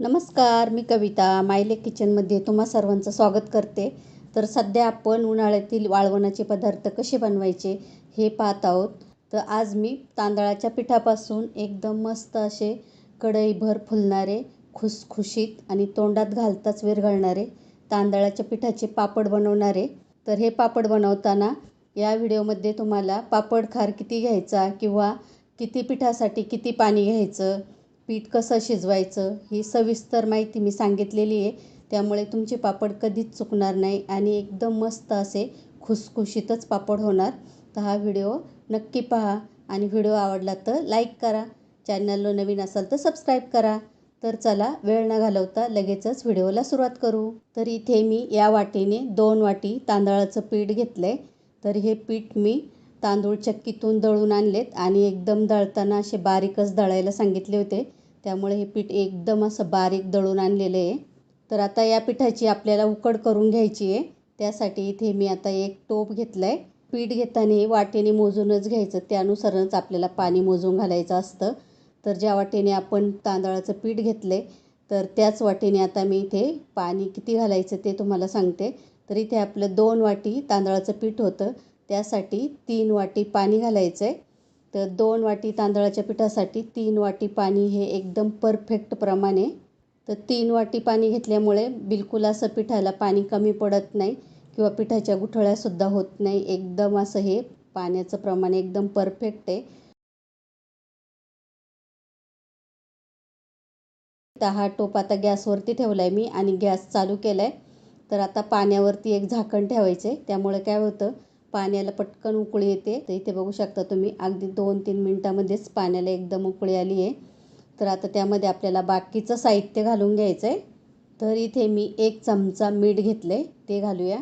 नमस्कार मी कविता. मायले किचनमध्ये तुम्हा सर्वांचं स्वागत करते. तर सध्या आपण उन्हाळ्यातील वाळवणाचे पदार्थ कसे बनवायचे हे पाहत आहोत. तर आज मी तांदळाच्या पिठापासून एकदम मस्त असे कढईभर फुलणारे खुसखुशीत आणि तोंडात घालताच विरघळणारे तांदळाच्या पिठाचे पापड बनवणारे. तर हे पापड बनवताना या व्हिडिओमध्ये तुम्हाला पापड खार किती घ्यायचा किंवा किती पिठासाठी किती पाणी घ्यायचं पीठ कसं शिजवायचं ही सविस्तर माहिती मी सांगितलेली आहे. त्यामुळे तुमचे पापड कधीच चुकणार नाही आणि एकदम मस्त असे खुसखुशीतच पापड होणार. तर हा व्हिडिओ नक्की पहा आणि व्हिडिओ आवडला तर लाईक करा. चॅनलला नवीन असाल तर सबस्क्राईब करा. तर चला वेळ न घालवता लगेचच व्हिडिओला सुरुवात करू. तर इथे मी या वाटीने दोन वाटी तांदळाचं पीठ घेतलं आहे तर हे पीठ मी तांदूळ चक्कीतून दळून आणलेत आणि एकदम दळताना असे बारीकच दळायला सांगितले होते. त्यामुळे हे पीठ एकदम असं बारीक दळून आणलेलं आहे. तर आता या पिठाची आपल्याला उकड करून घ्यायची आहे. त्यासाठी इथे मी आता एक टोप घेतलं आहे पीठ घेताना वाटेने मोजूनच घ्यायचं. त्यानुसारच आपल्याला पाणी मोजून घालायचं असतं. तर ज्या वाटेने आपण तांदळाचं पीठ घेतलं आहे तर त्याच वाटेने आता मी इथे पाणी किती घालायचं ते तुम्हाला सांगते. तर इथे आपलं दोन वाटी तांदळाचं पीठ होतं. त्यासाठी तीन वाटी पाणी घालायचं आहे तर दोन वाटी तांदळाच्या पिठासाठी तीन वाटी पाणी हे एकदम परफेक्ट प्रमाणे. तर तीन वाटी पाणी घेतल्यामुळे बिलकुल असं पिठाला पाणी कमी पडत नाही किंवा पिठाच्या गुठळ्यासुद्धा होत नाही. एकदम असं हे पाण्याचं प्रमाण एकदम परफेक्ट आहे. तर हा टोप आता गॅसवरती ठेवला आहे मी आणि गॅस चालू केला आहे तर आता पाण्यावरती एक झाकण ठेवायचं आहे त्यामुळे काय होतं पाण्याला पटकन उकळी येते. तर इथे बघू शकता तुम्ही अगदी दोन तीन मिनटामध्येच पाण्याला एकदम उकळी आली आहे. तर आता त्यामध्ये आपल्याला बाकीचं साहित्य घालून घ्यायचं आहे तर इथे मी एक चमचा मीठ घेतलं आहे ते घालूया.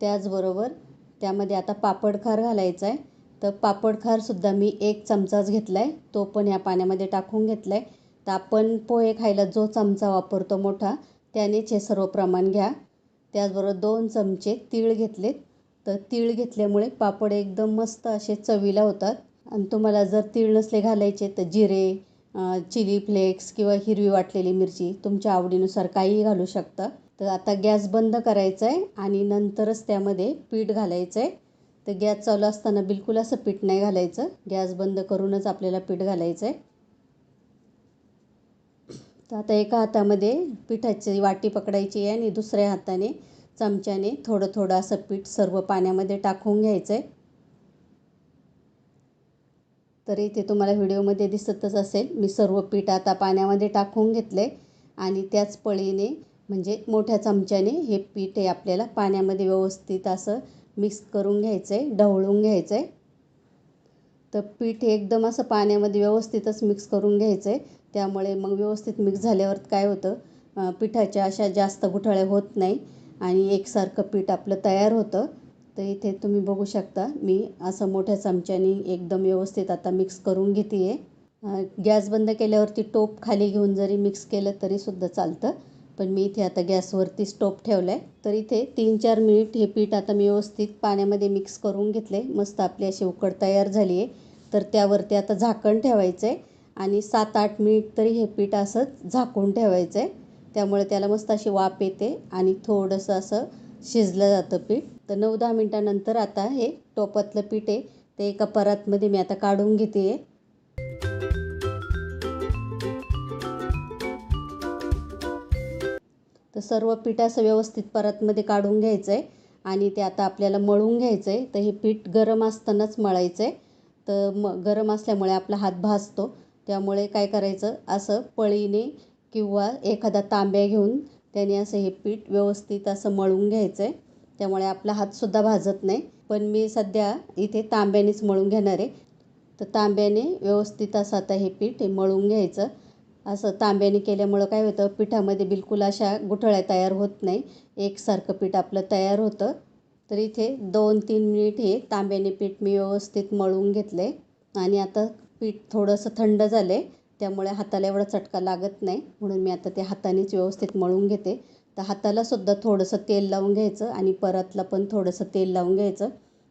त्याचबरोबर त्यामध्ये आता पापडखार घालायचा आहे तर पापडखारसुद्धा मी एक चमचाच घेतला आहे तो पण या पाण्यामध्ये टाकून घेतला आहे तर आपण पोहे खायला जो चमचा वापरतो मोठा त्यानेच हे सर्व प्रमाण घ्या. त्याचबरोबर दोन चमचे तीळ घेतलेत. तर तीळ घेतल्यामुळे पापड एकदम मस्त असे चवीला होतात. आणि तुम्हाला जर तीळ नसले घालायचे तर जिरे चिली फ्लेक्स किंवा हिरवी वाटलेली मिरची तुमच्या आवडीनुसार काहीही घालू शकता. तर आता गॅस बंद करायचा आहे आणि नंतरच त्यामध्ये पीठ घालायचं आहे तर गॅस चालू असताना बिलकुल असं पीठ नाही घालायचं. गॅस बंद करूनच आपल्याला पीठ घालायचं आहे तर आता एका हातामध्ये पिठाची वाटी पकडायची आहे आणि दुसऱ्या हाताने चमच्याने थोडं थोडं असं पीठ सर्व पाण्यामध्ये टाकून घ्यायचं आहे तरी ते तुम्हाला व्हिडिओमध्ये दिसतच असेल. मी सर्व पीठ आता पाण्यामध्ये टाकून घेतलं आहे आणि त्याच पळीने म्हणजे मोठ्या चमच्याने हे पीठ आहे आपल्याला पाण्यामध्ये व्यवस्थित असं मिक्स करून घ्यायचं आहे ढवळून घ्यायचं आहे तर पीठ एकदम असं पाण्यामध्ये व्यवस्थितच मिक्स करून घ्यायचं आहे त्यामुळे मग व्यवस्थित मिक्स झाल्यावर काय होतं? पिठाच्या अशा जास्त गुठळ्या होत नाही. आणि एकसारखं पीठ आपलं तयार होतं. तर इथे तुम्ही बघू शकता मी असं मोठ्या चमच्याने एकदम व्यवस्थित आता मिक्स करून घेते आहे गॅस बंद केल्यावरती टोप खाली घेऊन जरी मिक्स केलं तरीसुद्धा चालतं. पण मी इथे आता गॅसवरती स्टोप ठेवला आहे तर इथे तीन चार मिनिट हे पीठ आता मी व्यवस्थित पाण्यामध्ये मिक्स करून घेतले मस्त आपली अशी उकड तयार झाली आहे तर त्यावरती आता झाकण ठेवायचं आहे आणि सात आठ मिनिट तरी हे पीठ असंच झाकून ठेवायचं आहे त्यामुळे त्याला मस्त अशी वाफ येते आणि थोडंसं असं शिजलं जातं पीठ. तर नऊ दहा मिनटानंतर आता हे टोपातलं पीठ आहे ते एका परातमध्ये मी आता काढून घेते. आहे तर सर्व पीठ असं व्यवस्थित परतमध्ये काढून घ्यायचं आहे आणि ते आता आपल्याला मळून घ्यायचं आहे तर हे पीठ गरम असतानाच मळायचं आहे तर म गरम असल्यामुळे आपला हात भाजतो. त्यामुळे काय करायचं? असं पळीने किंवा एखादा तांब्या घेऊन त्याने असं हे पीठ व्यवस्थित असं मळून घ्यायचं आहे त्यामुळे आपला हातसुद्धा भाजत नाही. पण मी सध्या इथे तांब्यानेच मळून घेणार आहे. तर तांब्याने व्यवस्थित असं आता हे पीठ हे मळून घ्यायचं. असं तांब्याने केल्यामुळं काय होतं पिठामध्ये बिलकुल अशा गुठळ्या तयार होत नाही. एकसारखं पीठ आपलं तयार होतं. तर इथे दोन तीन मिनिट हे तांब्याने पीठ मी व्यवस्थित मळून घेतलं आहे आणि आता पीठ थोडंसं थंड झालं आहे त्यामुळे हाताला एवढा चटका लागत नाही. म्हणून मी आता ते हातानेच व्यवस्थित मळून घेते. तर हातालासुद्धा थोडंसं तेल लावून घ्यायचं आणि परतला पण थोडंसं तेल लावून घ्यायचं.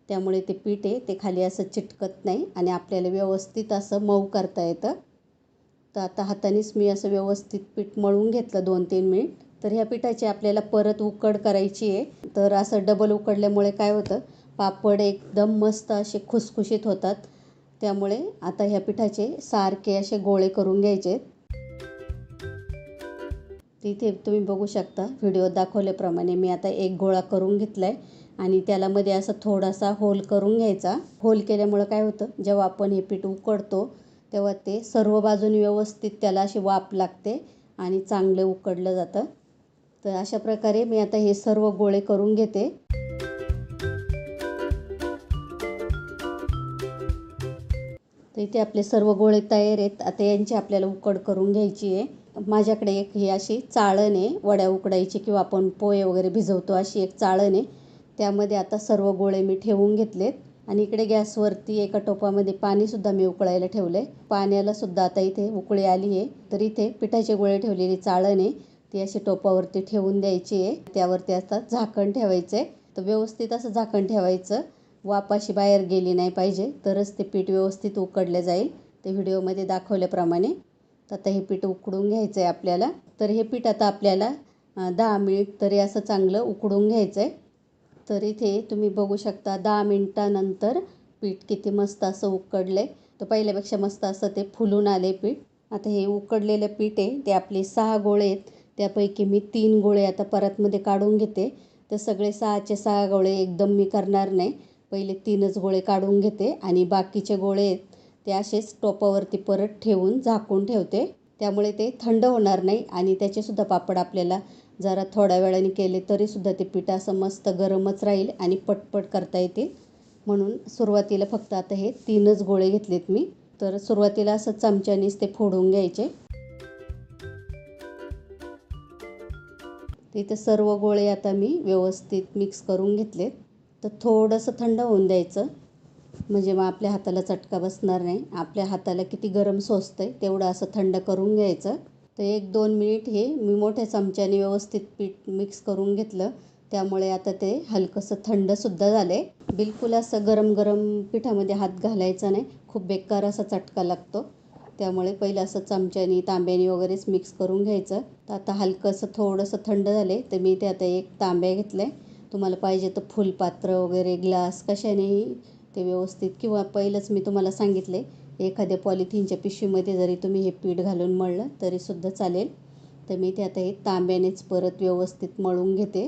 त्यामुळे ते पीठ आहे ते खाली असं चिटकत नाही आणि आपल्याला व्यवस्थित असं मऊ करता येतं. तर आता हातानेच मी असं व्यवस्थित पीठ मळून घेतलं दोन तीन मिनिट. तर ह्या पिठाची आपल्याला परत उकड करायची आहे. तर असं डबल उकडल्यामुळे काय होतं? पापड एकदम मस्त असे खुसखुशीत होतात. त्यामुळे आता ह्या पिठाचे सारखे असे गोळे करून घ्यायचे. तिथे तुम्ही बघू शकता व्हिडिओ दाखवल्याप्रमाणे मी आता एक गोळा करून घेतला आहे आणि त्याला मध्ये असं थोडासा होल करून घ्यायचा. होल केल्यामुळं काय होतं जेव्हा आपण हे पीठ उकडतो तेव्हा ते सर्व बाजूनी व्यवस्थित त्याला अशी वाप लागते आणि चांगलं उकडलं जातं. तर अशा प्रकारे मी आता हे सर्व गोळे करून घेते. इथे आपले सर्व गोळे तयार आहेत. आता यांची आपल्याला उकड करून घ्यायची आहे. माझ्याकडे एक ही अशी चाळण आहे वड्या उकडायची किंवा आपण पोहे वगैरे भिजवतो अशी एक चाळण आहे. त्यामध्ये आता सर्व गोळे मी ठेवून घेतलेत. आणि इकडे गॅसवरती एका टोपामध्ये पाणीसुद्धा मी उकळायला ठेवलं आहे पाण्यालासुद्धा आता इथे उकळी आली आहे. तर इथे पिठाचे गोळे ठेवलेली चाळण आहे. ती अशी टोपावरती ठेवून द्यायची आहे. त्यावरती आता झाकण ठेवायचं आहे तर व्यवस्थित असं झाकण ठेवायचं. वापाशी बाहेर गेली नाही पाहिजे तरच ते पीठ व्यवस्थित उकडलं जाईल. ते व्हिडिओमध्ये दाखवल्याप्रमाणे. तर आता हे पीठ उकडून घ्यायचं आहे आपल्याला. तर हे पीठ आता आपल्याला दहा मिनिट तरी असं चांगलं उकडून घ्यायचं आहे तर इथे तुम्ही बघू शकता दहा मिनटानंतर पीठ किती मस्त असं उकडलं आहे तर पहिल्यापेक्षा मस्त असं ते फुलून आले पीठ. आता हे उकडलेलं पीठ आहे ते आपले सहा गोळे आहेत. त्यापैकी मी तीन गोळे आता परतमध्ये काढून घेते. तर सगळे सहाचे सहा गोळे एकदम मी करणार नाही. पहिले तीनच गोळे काढून घेते आणि बाकीचे गोळे आहेत ते असेच टोपावरती परत ठेवून झाकून ठेवते. त्यामुळे ते थंड होणार नाही आणि त्याचेसुद्धा पापड आपल्याला जरा थोड्या वेळाने केले तरीसुद्धा ते पीठ असं मस्त गरमच राहील आणि पटपट करता येतील. म्हणून सुरुवातीला फक्त आता हे तीनच गोळे घेतलेत मी. तर सुरुवातीला असं चमच्यानेच ते फोडून घ्यायचे. तिथे सर्व गोळे आता मी व्यवस्थित मिक्स करून घेतलेत. तर थोडंसं थंड होऊन द्यायचं. म्हणजे मग आपल्या हाताला चटका बसणार नाही. आपल्या हाताला किती गरम सोसतं आहे तेवढं असं थंड करून घ्यायचं. तर एक दोन मिनिट हे मी मोठ्या चमच्याने व्यवस्थित पीठ मिक्स करून घेतलं. त्यामुळे आता ते हलकंसं थंडसुद्धा झालं आहे बिलकुल असं गरम गरम पिठामध्ये हात घालायचा नाही. खूप बेकार असा चटका लागतो. त्यामुळे पहिलं असं चमच्यानी तांब्यानी वगैरेच मिक्स करून घ्यायचं. तर आता हलकंसं थोडंसं थंड झाले तर मी ते आता एक तांब्या घेतलं आहे तुम्हाला पाहिजे तर फुलपात्र वगैरे ग्लास कशानेही ते व्यवस्थित किंवा पहिलंच मी तुम्हाला सांगितले एखाद्या पॉलिथिनच्या पिशवीमध्ये जरी तुम्ही हे पीठ घालून मळलं तरीसुद्धा चालेल. तर मी ते आता हे तांब्यानेच परत व्यवस्थित मळून घेते.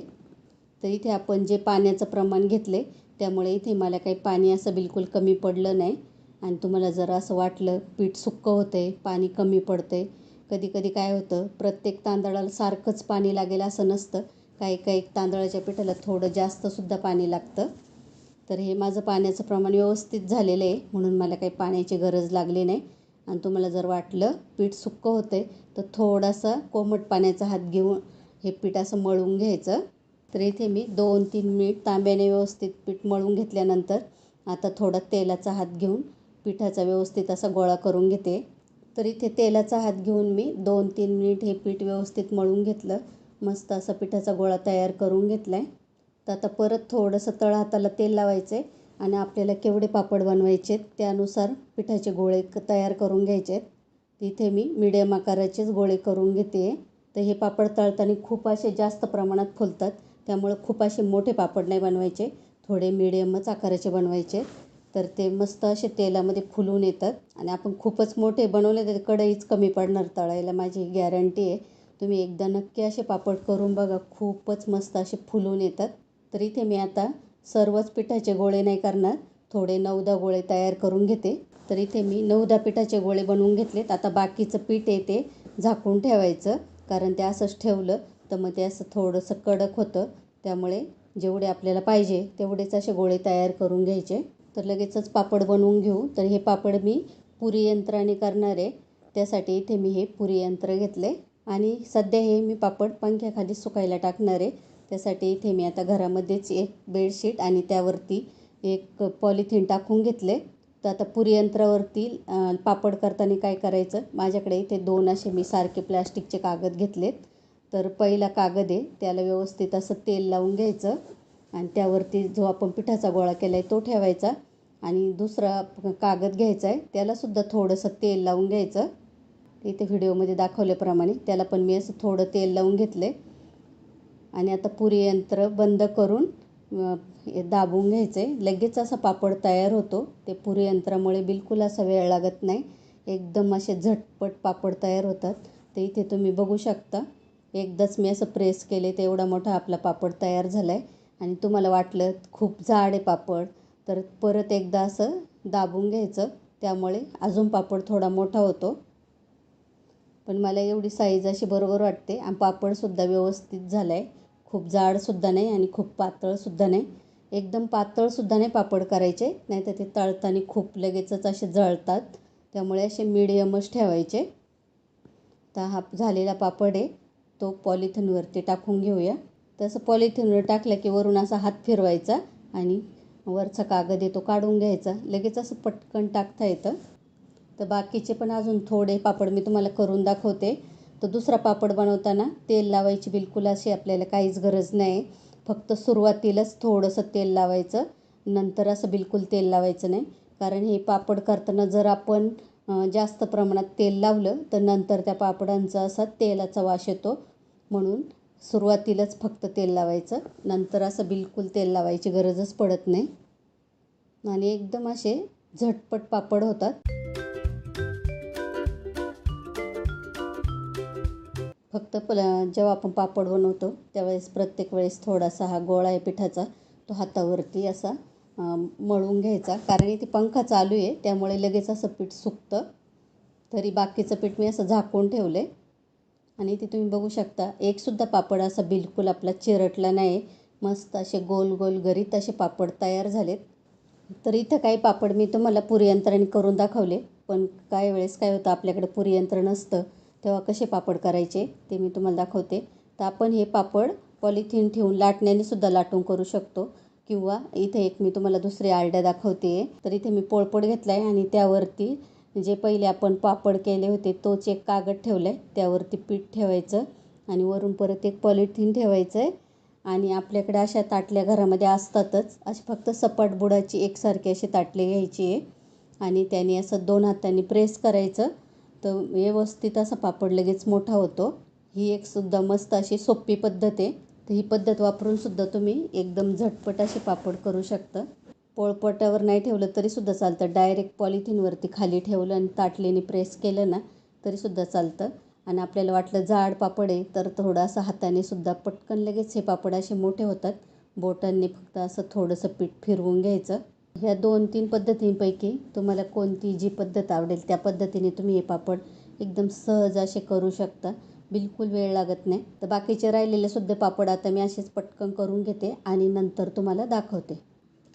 तर इथे आपण जे पाण्याचं प्रमाण घेतले त्यामुळे इथे मला काही पाणी असं बिलकुल कमी पडलं नाही. आणि तुम्हाला जर असं वाटलं पीठ सुक्कं होतं आहे पाणी कमी पडतं. आहे कधी कधी काय होतं प्रत्येक तांदळाला सारखंच पाणी लागेल असं नसतं. काही काही तांदळाच्या पिठाला थोडं जास्तसुद्धा पाणी लागतं. तर हे माझं पाण्याचं प्रमाण व्यवस्थित झालेलं आहे म्हणून मला काही पाण्याची गरज लागली नाही. आणि तुम्हाला जर वाटलं पीठ सुक्कं होतं आहे तर थोडासा कोमट पाण्याचा हात घेऊन हे पीठ असं मळून घ्यायचं. तर इथे मी दोन तीन मिनिट तांब्याने व्यवस्थित पीठ मळून घेतल्यानंतर आता थोडा तेलाचा हात घेऊन पिठाचा व्यवस्थित असा गोळा करून घेते. तर इथे तेलाचा हात घेऊन मी दोन तीन मिनिट हे पीठ व्यवस्थित मळून घेतलं. मस्त असा पिठाचा गोळा तयार करून घेतला आहे तर आता परत थोडंसं तळ हाताला तेल लावायचं आहे आणि आपल्याला केवढे पापड बनवायचे आहेत त्यानुसार पिठाचे गोळे तयार करून घ्यायचे आहेत तिथे मी मिडियम आकाराचेच गोळे करून घेते. तर हे पापड तळताना खूप असे जास्त प्रमाणात फुलतात. त्यामुळे खूप असे मोठे पापड नाही बनवायचे. थोडे मिडियमच आकाराचे बनवायचे. तर ते मस्त असे तेलामध्ये फुलून येतात. आणि आपण खूपच मोठे बनवले तर कढईच कमी पडणार तळायला. माझी गॅरंटी आहे. तुम्ही एकदा नक्की असे पापड करून बघा. खूपच मस्त असे फुलून येतात. तर इथे मी आता सर्वच पिठाचे गोळे नाही करणार. थोडे नऊदा गोळे तयार करून घेते. तर इथे मी नऊदा पिठाचे गोळे बनवून घेतलेत. आता बाकीचं पीठ आहे ते झाकून ठेवायचं. कारण ते असंच ठेवलं तर मग ते असं थोडंसं कडक होतं. त्यामुळे जेवढे आपल्याला पाहिजे तेवढेच असे गोळे तयार करून घ्यायचे. तर लगेचच पापड बनवून घेऊ. तर हे पापड मी पुरी यंत्राने करणार आहे. त्यासाठी इथे मी हे पुरी यंत्र घेतले आणि सध्या हे मी पापड पंख्याखाली सुकायला टाकणार आहे. त्यासाठी इथे मी आता घरामध्येच एक बेडशीट आणि त्यावरती एक पॉलिथिन टाकून घेतले. तर आता पुरी यंत्रावरती पापड करताना काय करायचं? माझ्याकडे इथे दोन असे मी सारखे प्लॅस्टिकचे कागद घेतलेत. तर पहिला कागद आहे त्याला व्यवस्थित असं तेल लावून घ्यायचं आणि त्यावरती जो आपण पिठाचा गोळा केला आहे तो ठेवायचा. आणि दुसरा कागद घ्यायचा आहे त्यालासुद्धा थोडंसं तेल लावून घ्यायचं. इथे व्हिडिओमध्ये दाखवल्याप्रमाणे त्याला पण मी असं थोडं तेल लावून घेतले आणि आता पुरी यंत्र बंद करून दाबून घ्यायचं आहे लगेच असा पापड तयार होतो. ते पुरी यंत्रामुळे बिलकुल असा वेळ लागत नाही. एकदम असे झटपट पापड तयार होतात. तर इथे तुम्ही बघू शकता. एकदाच मी असं प्रेस केले तर एवढा मोठा आपला पापड तयार झाला आहे आणि तुम्हाला वाटलं खूप जाड आहे पापड. तर परत एकदा असं दाबून घ्यायचं. त्यामुळे अजून पापड थोडा मोठा होतो. पण मला एवढी साईज अशी बरोबर वाटते. आणि पापडसुद्धा व्यवस्थित झाला आहे खूप जाडसुद्धा नाही आणि खूप पातळसुद्धा नाही. एकदम पातळसुद्धा नाही पापड करायचे. नाही तर ते तळताना खूप लगेचच असे जळतात. त्यामुळे असे मिडियमच ठेवायचे. तर हा झालेला पापड आहे. तो पॉलिथिनवरती टाकून घेऊया. तसं पॉलिथिनवर टाकलं की वरून असा हात फिरवायचा आणि वरचा कागद आहे तो काढून घ्यायचा. लगेच असं पटकन टाकता येतं. तर बाकीचे पण अजून थोडे पापड मी तुम्हाला करून दाखवते. तर दुसरा पापड बनवताना तेल लावायची बिलकुल अशी आपल्याला काहीच गरज नाही. फक्त सुरुवातीलाच थोडंसं तेल लावायचं. नंतर असं बिलकुल तेल लावायचं नाही. कारण हे पापड करताना जर आपण जास्त प्रमाणात तेल लावलं तर नंतर त्या पापडांचा असा तेलाचा वास येतो. म्हणून सुरुवातीलाच फक्त तेल लावायचं. नंतर असं बिलकुल तेल लावायची गरजच पडत नाही. आणि एकदम असे झटपट पापड होतात. फक्त पल जेव्हा आपण पापड बनवतो त्यावेळेस प्रत्येक वेळेस थोडासा हा गोळा आहे पिठाचा तो हातावरती असा मळून घ्यायचा. कारण इथे पंखा चालू आहे त्यामुळे लगेच असं पीठ सुकतं. तरी बाकीचं पीठ मी असं झाकून ठेवलं. आहे आणि इथे तुम्ही बघू शकता एकसुद्धा पापड असा बिलकुल आपला चिरटला नाही. मस्त असे गोल गोल गरीत असे पापड तयार झालेत. तर इथं काही पापड मी तुम्हाला पुरी यंत्राने करून दाखवले. पण काही वेळेस काय होतं आपल्याकडे पुरी यंत्र नसतं. तेव्हा कसे पापड करायचे ते मी तुम्हाला दाखवते. तर आपण हे पापड पॉलिथिन ठेवून लाटण्याने सुद्धा लाटून करू शकतो. किंवा इथे एक मी तुम्हाला दुसरी आरड्या दाखवते. आहे तर इथे मी पोळपड घेतला आहे आणि त्यावरती जे पहिले आपण पापड केले होते तोच एक कागद ठेवला आहे त्यावरती पीठ ठेवायचं आणि वरून परत एक पॉलिथिन ठेवायचं आहे आणि आपल्याकडे अशा ताटल्या घरामध्ये असतातच. अशी फक्त सपाट बुडाची एकसारखी अशी ताटली घ्यायची आहे. आणि त्याने असं दोन हातांनी प्रेस करायचं. तर व्यवस्थित असा पापड लगेच मोठा होतो. ही एक सुद्धा मस्त अशी सोपी पद्धत आहे. तर ही पद्धत वापरून सुद्धा तुम्ही एकदम झटपट असे पापड करू शकता. पोळपटावर नाही ठेवलं तरीसुद्धा चालतं. डायरेक्ट पॉलिथिनवरती खाली ठेवलं आणि ताटलीने प्रेस केलं ना तरीसुद्धा चालतं. आणि आपल्याला वाटलं जाड पापड आहे तर थोडासा हाताने सुद्धा पटकन लगेच हे पापड असे मोठे होतात. बोटांनी फक्त असं थोडंसं पीठ फिरवून घ्यायचं. ह्या दोन तीन पद्धतींपैकी तुम्हाला कोणती जी पद्धत आवडेल त्या पद्धतीने तुम्ही हे पापड एकदम सहज असे करू शकता. बिलकुल वेळ लागत नाही. तर बाकीचे राहिलेले सुद्धा पापड आता मी असेच पटकन करून घेते आणि नंतर तुम्हाला दाखवते.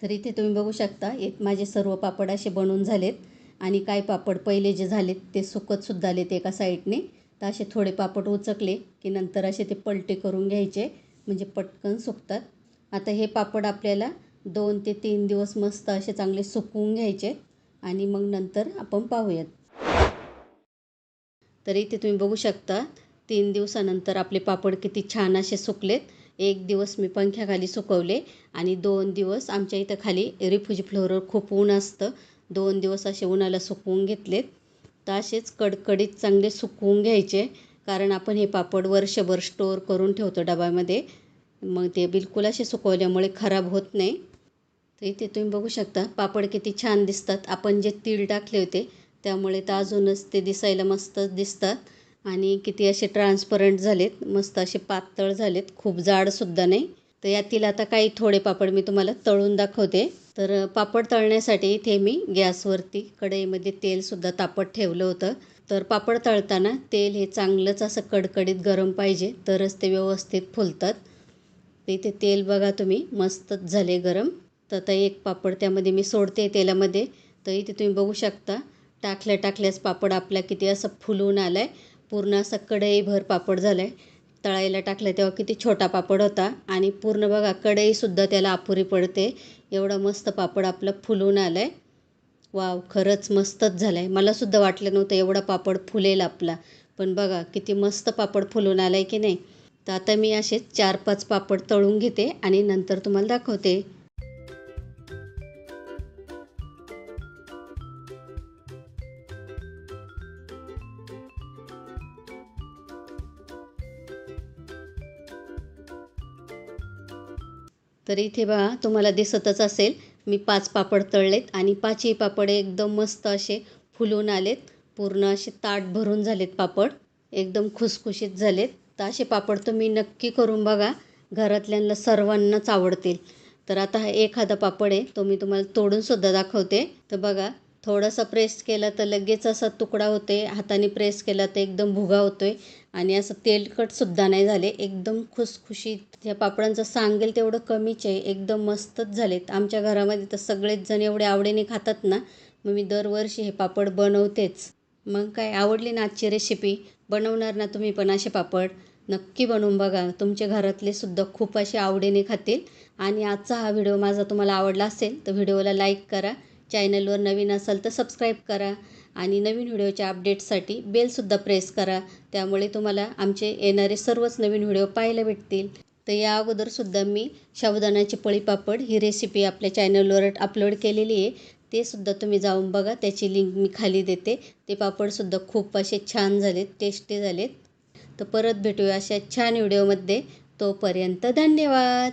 तर इथे तुम्ही बघू शकता एक माझे सर्व पापड असे बनून झालेत आणि काय पापड पहिले जे झालेत ते सुकतसुद्धा आलेत एका साईडने. तर असे थोडे पापड उचकले की नंतर असे ते पलटे करून घ्यायचे म्हणजे पटकन सुकतात. आता हे पापड आपल्याला दोन ते तीन दिवस मस्त असे चांगले सुकवून घ्यायचे आणि मग नंतर आपण पाहूयात. तर इथे तुम्ही बघू शकता तीन दिवसानंतर आपले पापड किती छान असे सुकलेत. एक दिवस मी पंख्याखाली सुकवले आणि दोन दिवस आमच्या इथं खाली रिफ्युजी फ्लोअरवर खूप ऊन असतं. दोन दिवस असे उन्हाला सुकवून घेतलेत. तर असेच कडकडीत चांगले सुकवून घ्यायचे कारण आपण हे पापड वर्षभर स्टोअर करून ठेवतो डब्यामध्ये. मग ते बिलकुल असे सुकवल्यामुळे खराब होत नाही. तर इथे तुम्ही बघू शकता पापड किती छान दिसतात. आपण जे तीळ टाकले होते त्यामुळे तर अजूनच ते दिसायला मस्तच दिसतात. आणि किती असे ट्रान्सपरंट झालेत मस्त असे पातळ झालेत खूप जाडसुद्धा नाही. तर यातील आता काही थोडे पापड मी तुम्हाला तळून दाखवते. तर पापड तळण्यासाठी इथे मी गॅसवरती कढईमध्ये तेलसुद्धा तापत ठेवलं होतं. तर पापड तळताना तेल हे चांगलंच असं कडकडीत गरम पाहिजे तरच ते व्यवस्थित फुलतात. तर इथे तेल बघा तुम्ही मस्तच झाले गरम. तर आता एक पापड त्यामध्ये मी सोडते तेलामध्ये. तर इथे तुम्ही बघू शकता. टाकल्या टाकल्यास पापड आपला किती असं फुलून आला आहे पूर्ण असा कढईभर पापड झाला आहे तळायला टाकलं तेव्हा किती छोटा पापड होता. आणि पूर्ण बघा कढईसुद्धा त्याला अपुरी पडते. एवढा मस्त पापड आपलं फुलून आलं आहे वाव खरंच मस्तच झालं आहे मलासुद्धा वाटलं नव्हतं एवढा पापड फुलेल आपला. पण बघा किती मस्त पापड फुलून आला आहे की नाही. तर आता मी असे चार पाच पापड तळून घेते आणि नंतर तुम्हाला दाखवते. तर इथे बघा तुम्हाला दिसतच असेल मी पाच पापड तळलेत आणि पाचही पापड एकदम मस्त असे फुलून आलेत. पूर्ण असे ताट भरून झालेत पापड. एकदम खुसखुशीत झालेत. तर असे पापड तुम्ही नक्की करून बघा. घरातल्यांना सर्वांनाच आवडतील. तर आता हा एखादा पापड आहे तो मी तुम्हाला तोडूनसुद्धा दाखवते. तर बघा थोडासा प्रेस केला तर लगेच असा तुकडा होते हाताने प्रेस केला तर एकदम भुगा होतो आहे आणि असं तेलकटसुद्धा नाही झाले. एकदम खुसखुशीत ह्या पापडांचं सांगेल तेवढं कमीच आहे. एकदम मस्तच झालेत. आमच्या घरामध्ये तर सगळेच जण एवढे आवडीने खातात ना मग मी दरवर्षी हे पापड बनवतेच. मग काय आवडली ना आजची रेसिपी बनवणार ना तुम्ही पण असे पापड? नक्की बनवून बघा. तुमच्या घरातले सुद्धा खूप असे आवडीने खातील. आणि आजचा हा व्हिडिओ माझा तुम्हाला आवडला असेल तर व्हिडिओला लाईक करा. चॅनलवर नवीन असाल तर सबस्क्राईब करा आणि नवीन व्हिडिओच्या अपडेट्ससाठी बेलसुद्धा प्रेस करा. त्यामुळे तुम्हाला आमचे येणारे सर्वच नवीन व्हिडिओ पाहायला भेटतील. तर या अगोदरसुद्धा मी साबुदाण्याचे पळीपापड ही रेसिपी आपल्या चॅनलवर अपलोड केलेली आहे. ते सुद्धा तुम्ही जाऊन बघा. त्याची लिंक मी खाली देते. ते पापडसुद्धा खूप असे छान झालेत टेस्टी झालेत. तर परत भेटूया अशा छान व्हिडिओमध्ये तोपर्यंत धन्यवाद!